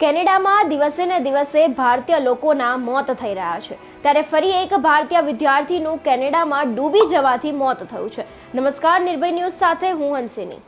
કેનેડામાં દિવસે ને દિવસે ભારતીય લોકોના મોત થઈ રહ્યા છે. ત્યારે ફરી એક ભારતીય વિદ્યાર્થીનું કેનેડામાં ડૂબી જવાથી મોત થયું છે. નમસ્કાર, નિર્ભય ન્યૂઝ સાથે હું હંસિની.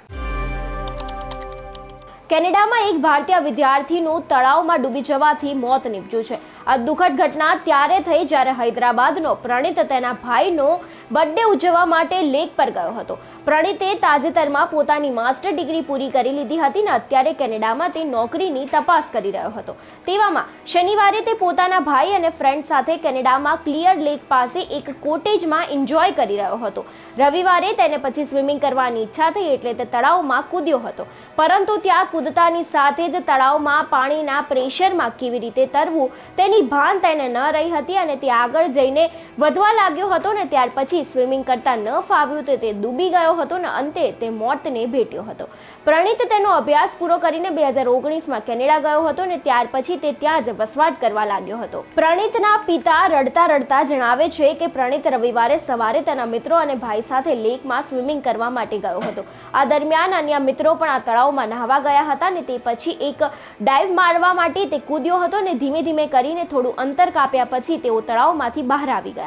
કેનેડામાં એક ભારતીય વિદ્યાર્થીનું તળાવમાં ડૂબી જવાથી મોત નીપજ્યું છે. આ દુઃખદ ઘટના ત્યારે થઈ જ્યારે હૈદરાબાદનો પ્રણીત તેના ભાઈનો બર્થડે ઉજવવા માટે લેક પર ગયો હતો. પ્રણીતે તાજેતરમાં પોતાની માસ્ટર ડિગ્રી પૂરી કરી લીધી હતી ને અત્યારે કેનેડામાં તે નોકરીની તપાસ કરી રહ્યો હતો. તેવામાં શનિવારે તે પોતાના ભાઈ અને ફ્રેન્ડ સાથે કેનેડામાં ક્લિયર લેક પાસે એક કોટેજમાં એન્જોય કરી રહ્યો હતો. રવિવારે તેને પછી સ્વિમિંગ કરવાની ઈચ્છા થઈ એટલે તે તળાવમાં કૂદ્યો હતો. પરંતુ ત્યાં કૂદતાની સાથે જ તળાવમાં પાણીના પ્રેશરમાં કેવી રીતે તરવું તેની ભાન તેને ન રહી હતી અને તે આગળ જઈને વધવા લાગ્યો હતો ને ત્યાર પછી સ્વિમિંગ કરતા ન ફાવ્યું તો તે ડૂબી ગયો હતો ને અંતે તે મોતને ભેટ્યો હતો. પ્રણીત તેનો અભ્યાસ પૂરો કરીને બે હજાર ઓગણીસમાં કેનેડા ગયો હતો ને ત્યાર પછી તે ત્યાં જ વસવાટ કરવા લાગ્યો હતો. પ્રણીતના પિતા રડતા રડતા જણાવે છે કે પ્રણીત રવિવારે સવારે તેના મિત્રો અને ભાઈ સાથે લેકમાં સ્વિમિંગ કરવા માટે ગયો હતો. આ દરમિયાન અન્ય મિત્રો પણ આ તળાવમાં નહાવા ગયા હતા ને તે પછી એક ડાઈવ મારવા માટે તે કૂદ્યો હતો ને ધીમે ધીમે કરીને થોડું અંતર કાપ્યા પછી તેઓ તળાવમાંથી બહાર આવી ગયા.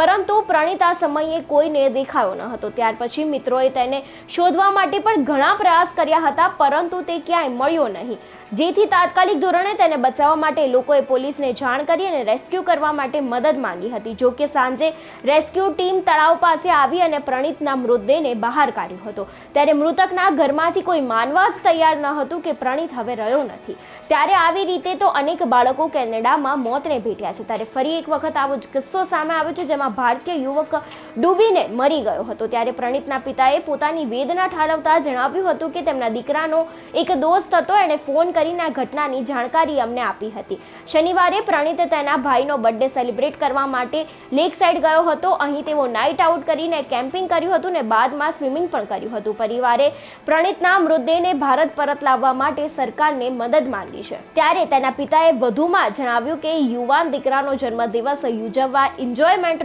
પરંતુ પ્રણીત આ સમયે કોઈને દેખાયો ન હતો. ત્યાર પછી મિત્રોએ તેને શોધવા માટે પણ ઘણા પ્રયાસ કર્યા હતા, પરંતુ તે ક્યાંય મળ્યો નહીં. જેથી તાત્કાલિક ધોરણે તેને બચાવવા માટે લોકોએ પોલીસને જાણ કરી અને રેસ્ક્યુ કરવા માટે મદદ માંગી હતી. જો કે સાંજે રેસ્ક્યુ ટીમ તળાવ પાસે આવી અને પ્રણીતના મૃતદેહને બહાર કાઢ્યો હતો. ત્યારે મૃતકના ઘરમાંથી કોઈ માનવા જ તૈયાર ન હતું કે પ્રણીત હવે રહ્યો નથી. ત્યારે આવી રીતે તો અનેક બાળકો કેનેડામાં મોતને ભેટ્યા છે. ત્યારે ફરી એક વખત આવો જ કિસ્સો સામે આવ્યો છે, જેમાં ભારતીય યુવક ડૂબીને મરી ગયો હતો. ત્યારે પ્રણીતના પિતાએ પોતાની વેદના ઠાલવતા જણાવ્યું હતું કે તેમના દીકરાનો એક દોસ્ત હતો. એણે ફોન કરીને આ ઘટનાની જાણકારી અમને આપી હતી. શનિવારે પ્રણીતે તેના ભાઈનો બર્થડે સેલિબ્રેટ કરવા માટે લેક સાઈડ ગયો હતો. અહીં તેઓ નાઇટ આઉટ કરીને કેમ્પિંગ કર્યું હતું ને બાદમાં સ્વિમિંગ પણ કર્યું હતું. પરિવારે પ્રણીતના મૃતદેહને ભારત પરત લાવવા માટે સરકારને મદદ માંગી છે. ત્યારે તેના પિતાએ વધુમાં જણાવ્યું કે યુવાન દીકરાનો જન્મદિવસ ઉજવવા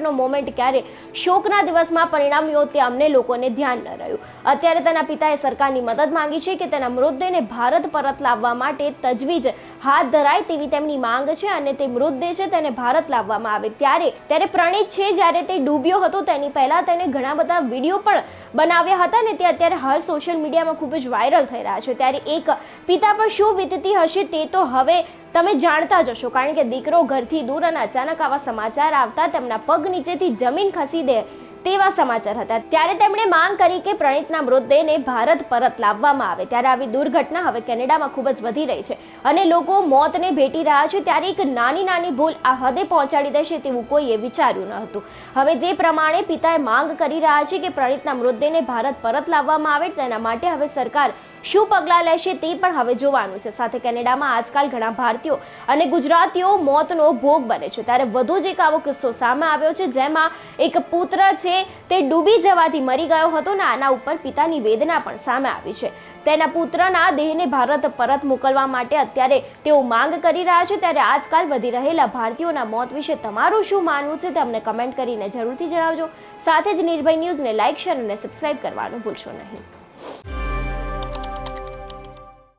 એન્જોયમેન્ટનો મોમેન્ટ ક્યારે શોકના દિવસમાં પરિણામ્યો તે અમને લોકોને ધ્યાન ન રહ્યું. અત્યારે તેના પિતાએ સરકારની મદદ માંગી છે કે તેના મૃતદેહને ભારત પરત લાવવા માટે તજવીજ હાથ ધરાય તેવી તેમની માંગ છે અને તે મૃતદેહ છે તેને ભારત લાવવામાં આવે. ત્યારે ત્યારે પ્રણીત છે જ્યારે તે ડૂબ્યો હતો તેની પહેલા તેને ઘણા બધા વીડિયો પણ બનાવ્યા હતા ને તે અત્યારે હાલ સોશિયલ મીડિયામાં ખૂબ જ વાયરલ થઈ રહ્યા છે. ત્યારે એક પિતા પર શું વીતતી હશે તે તો હવે તમે જાણતા જ હશો. કારણ કે દીકરો ઘરથી દૂર અને અચાનક આવા સમાચાર આવતા તેમના પગ નીચેથી જમીન ખસી દે તેવા સમાચાર હતા. ત્યારે તેમણે માંગ કરી કે પ્રણીતના મૃતદેહને ભારત પરત લાવવામાં આવે. ત્યારે આવી દુર્ઘટના હવે કેનેડામાં ખૂબ જ વધી રહી છે અને લોકો મોતને ભેટી રહ્યા છે ત્યારે એક નાની નાની ભૂલ આ હદે પહોંચાડી દેશે તેવું કોઈએ વિચાર્યું ન હતું. હવે જે પ્રમાણે પિતાએ માંગ કરી રહ્યા છે કે પ્રણીતના મૃતદેહને ભારત પરત લાવવામાં આવે તેના માટે હવે સરકાર શું પગલાં લેશે તે પણ હવે જોવાનું છે. સાથે કેનેડામાં આજકાલ ઘણા ભારતીયો અને ગુજરાતીઓ મોતનો ભોગ બને છે. ત્યારે વધુ જ એક આવો કિસ્સો સામે આવ્યો છે જેમાં એક પુત્ર છે તે ડૂબી જવાથી મરી ગયો હતો ને આના ઉપર પિતાની વેદના પણ સામે આવી છે. તેના પુત્રના દેહને ભારત પરત મોકલવા માટે અત્યારે તેઓ માંગ કરી રહ્યા છે. ત્યારે આજકાલ વધી રહેલા ભારતીયોના મોત વિશે તમારું શું માનવું છે તે અમને કમેન્ટ કરીને જરૂરથી જણાવજો. સાથે જ નિર્ભય ન્યૂઝને લાઇક, શેર અને સબસ્ક્રાઇબ કરવાનું ભૂલશો નહીં.